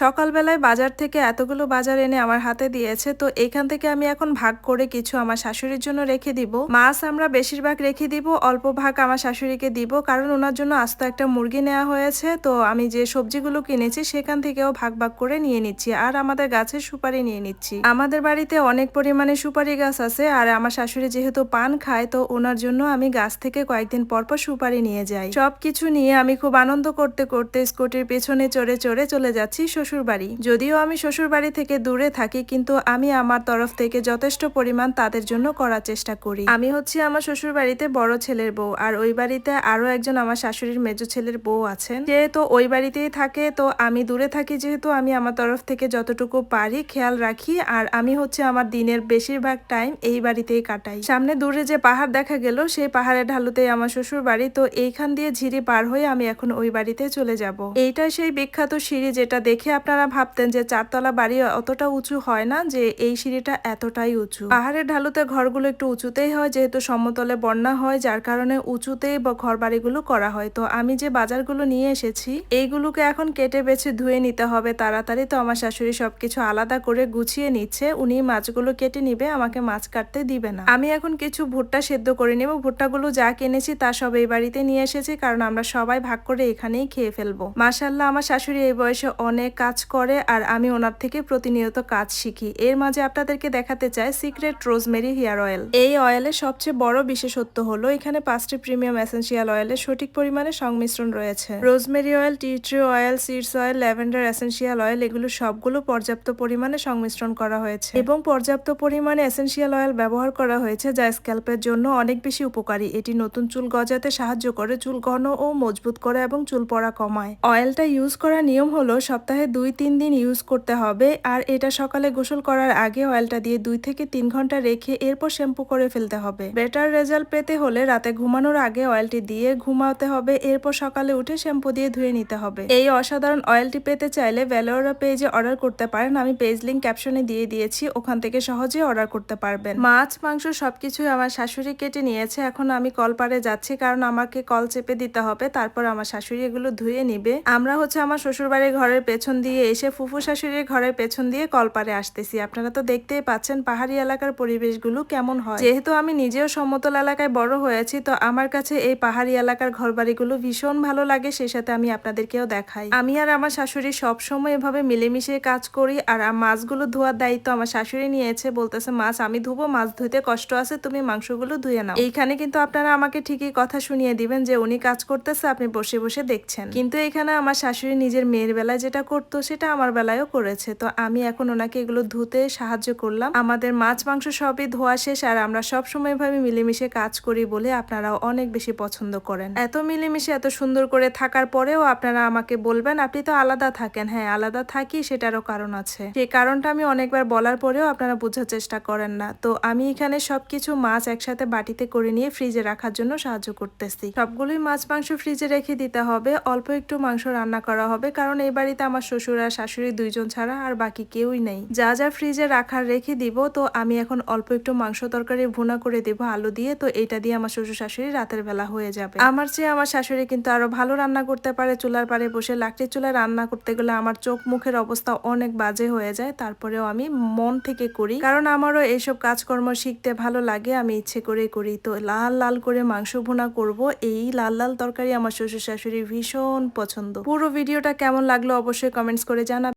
সকালবেলায় বাজার থেকে এতগুলো বাজার এনে আমার হাতে দিয়েছে, তো এখান থেকে আমি এখন ভাগ করে কিছু আমার শাশুড়ির জন্য রেখে দিব। মাছ আমরা বেশিরভাগ রেখে দিব, অল্প ভাগ আমার শাশুড়িকে দিব, কারণ ওনার জন্য আস্ত একটা মুরগি নেওয়া হয়েছে, তো আমি যে সবজিগুলো কিনেছি সেখান থেকেও ভাগ ভাগ করে নিয়ে নিচ্ছি, আর আমাদের গাছের সুপারি নিয়ে নিচ্ছি। আমাদের বাড়িতে অনেক পরিমাণে সুপারি গাছ আছে, আর আমার শাশুড়ি যেহেতু পান খায়, তো ওনার জন্য আমি গাছ থেকে কয়েকদিন পর পর সুপারি নিয়ে যাই। সবকিছু নিয়ে আমি খুব আনন্দ করতে করতে স্কুটির পেছনে চড়ে চড়ে চলে যাচ্ছি, শ্বশুর বাড়ি যদিও আমি শ্বশুর বাড়ি থেকে দূরে থাকি, কিন্তু আমি আমার তরফ থেকে যথেষ্ট পরিমাণ তাদের জন্য করার চেষ্টা করি। আমি হচ্ছে আমার শ্বশুর বাড়িতে বড় ছেলের বউ, আর ওই বাড়িতে আরও একজন আমার শাশুড়ির মেজো ছেলের বউ আছেন। যেহেতু ওই বাড়িতেই থাকে, তো আমি দূরে থাকি, যেহেতু আমি আমার তরফ থেকে যতটুকু পারি খেয়াল রাখি, আর আমি হচ্ছে আমার দিনের বেশিরভাগ টাইম এই বাড়িতেই কাটাই। সামনে দূরে যে পাহাড় দেখা গেল, সেই পাহাড়ের ঢালুতেই আমার শ্বশুর বাড়ি তো এইখান দিয়ে ঝিরি পার হয়ে আমি এখন ওই বাড়িতে চলে যাব। এইটা সেই বিখ্যাত সিঁড়ি যেটা দেখে আপনারা ভাবতেন যে চারতলা বাড়ি অতটা উঁচু হয় না, যে এই সিঁড়িটা এতটাই উঁচু। পাহাড়ের ঢালুতে ঘরগুলো একটু উঁচুতেই হয়, যেহেতু সমতলে বন্যা হয়, যার কারণে উঁচুতেই ঘর বাড়িগুলো করা হয়। তো আমি যে বাজারগুলো নিয়ে এসেছি, এইগুলোকে এখন কেটে বেছে ধুয়ে নিতে হবে। তাড়াতাড়ি তো আমার শাশুড়ি সবকিছু আলাদা করে গুছিয়ে নিচ্ছে, উনি মাছগুলো কেটে নিবে, আমাকে মাছ কাটতে দিবে না। আমি এখন কিছু ভুট্টা সেদ্ধ করে নেব। ভুট্টাগুলো যা কিনেছি তা সব এই বাড়িতে নিয়ে এসেছি, কারণ আমরা সবাই ভাগ করে এখানেই খেয়ে ফেলব। মাসাল্লাহ আমার শাশুড়ি এই বয়সে অনেক কাজ করে আর আমি ওনার থেকে প্রতিনিয়ত কাজ শিখি। এর মাঝে আপনাদেরকে দেখাতে চাই সিক্রেট রোজমেরি হেয়ার অয়েল। এই অয়েলের সবচেয়ে বড় বিশেষত্ব হলো এখানে পাঁচটি প্রিমিয়াম এসেন্সিয়াল অয়েলের সঠিক পরিমাণে সংমিশ্রণ রয়েছে। Rosemary oil, tea tree oil, seeds oil, lavender essential oil এগুলো সবগুলো পর্যাপ্ত পরিমাণে সংমিশ্রণ করা হয়েছে। এবং পর্যাপ্ত পরিমাণে এসেন্সিয়াল অয়েল ব্যবহার করা হয়েছে যা স্ক্যাল্পের জন্য অনেক বেশি উপকারী। এটি নতুন চুল গজাতে সাহায্য করে চুল ঘন ও মজবুত করে এবং চুল পড়া কমায়। অয়েলটা ইউজ করার নিয়ম হলো সপ্তাহে দুই তিন দিন ইউজ করতে হবে। আর এটা সকালে গোসল করার আগে অয়েলটা দিয়ে দুই থেকে তিন ঘণ্টা রেখে এরপর শ্যাম্পু করে ফেলতে হবে। বেটার রেজাল্ট পেতে হলে রাতে ঘুমানোর আগে অয়েলটি দিয়ে ঘুমাতে হবে, এরপর সকালে উঠে শ্যাম্পু দিয়ে ধুয়ে নিতে হবে। এই অসাধারণ অয়েলটি পেতে চাইলে ভ্যালোরা পেজে অর্ডার করতে পারেন। আমি পেজ লিঙ্ক ক্যাপশনে দিয়ে দিয়েছি, ওখান থেকে সহজে অর্ডার করতে পারবেন। মাছ, মাংস সবকিছুই আমার শাশুড়ি কেটে নিয়েছে। এখন আমি কলপারে যাচ্ছি, কারণ আমাকে কল চেপে দিতে হবে। তারপর আমার শাশুড়ি এগুলো ধুয়ে নিবে। আমরা হচ্ছে আমার শ্বশুরবাড়ির ঘরের পেছন দিয়ে এসে ফুফু শাশুড়ির ঘরের পেছন দিয়ে কলপারে আসতেছি। আপনারা তো দেখতেই পাচ্ছেন পাহাড়ি এলাকার পরিবেশগুলো কেমন হয়। যেহেতু আমি নিজেও সমতল এলাকায় বড় হয়েছি, তো আমার কাছে এই পাহাড়ি এলাকার ঘরবাড়িগুলো ভীষণ ভালো লাগে সেই সাথে আমি আপনাদেরকেও দেখাই। আমি আর আমার শাশুড়ি সবসময় এভাবে মিলেমিশে কাজ করি, আর মাছগুলো ধোয়ার দায়িত্ব আমার শাশুড়ি নিয়েছে, বলতেছে, মাছ, আমি ধুবো, মাছ ধুইতে কষ্ট আছে, তুমি মাংসগুলো ধুয়ে নাও। এইখানে কিন্তু আপনারা আমাকে ঠিকই কথা শুনিয়ে দিবেন যে, উনি কাজ করতেছে, আপনি বসে বসে দেখছেন। কিন্তু এখানে আমার শাশুড়ি নিজের মেয়ের বেলায় যেটা করতো সেটা আমার বেলায়ও করেছে। তো আমি এখন ওনাকে এগুলো ধুতে সাহায্য করলাম। আমাদের মাছ, মাংস সবই ধোয়া শেষ আর আমরা সব সময় ভাবে মিলেমিশে কাজ করি বলে আপনারাও অনেক বেশি পছন্দ করেন। এত মিলেমিশে, এত সুন্দর করে থাকার পরেও আপনারা আমাকে বলবেন, আপনি তো আলাদা থাকেন। হ্যাঁ আলাদা থাকি সেটারও কারণ আছে। সেই কারণটা আমি অনেকবার বলার পরেও আপনারা বোঝার চেষ্টা করেন না। তো আমি এখানে সবকিছু মাছ একসাথে বাটিতে করে নিয়ে ফ্রিজে রাখার জন্য সাহায্য করতেছি। সবগুলোই মাছ, মাংস ফ্রিজে রেখে দিতে হবে। অল্প একটু মাংস রান্না করা হবে কারণ এই বাড়িতে আমার শ্বশুর আর শাশুড়ি দুইজন ছাড়া আর বাকি কেউই নেই। যা যা ফ্রিজে রাখার রেখে দিব, তো আমি এখন অল্প একটু মাংস তরকারি ভুনা করে দিব আলু দিয়ে, তো এটা দিয়ে আমার শ্বশুর শাশুড়ি রাতের বেলা হয়ে যাবে। আমার চেয়ে আমার শাশুড়ি কিন্তু আরও ভালো রান্না করতে পারে, চুলার পারে বসে লাকড়ির চুলায় রান্না করতে গেলে আমার চোখ মুখের অবস্থা অনেক বাজে হয়ে যায়, তারপরেও আমি মন থেকে করি। কারণ আমারও এইসব কাজকর্ম শিখতে ভালো লাগে, আমি ইচ্ছে করে করি, তো লাল লাল করে মাংস ভুনা করব, এই লাল লাল তরকারি আমার শ্বশুর শাশুড়ি ভীষণ পছন্দ। পুরো ভিডিওটা কেমন লাগল অবশ্যই কমেন্টস করে জানাবেন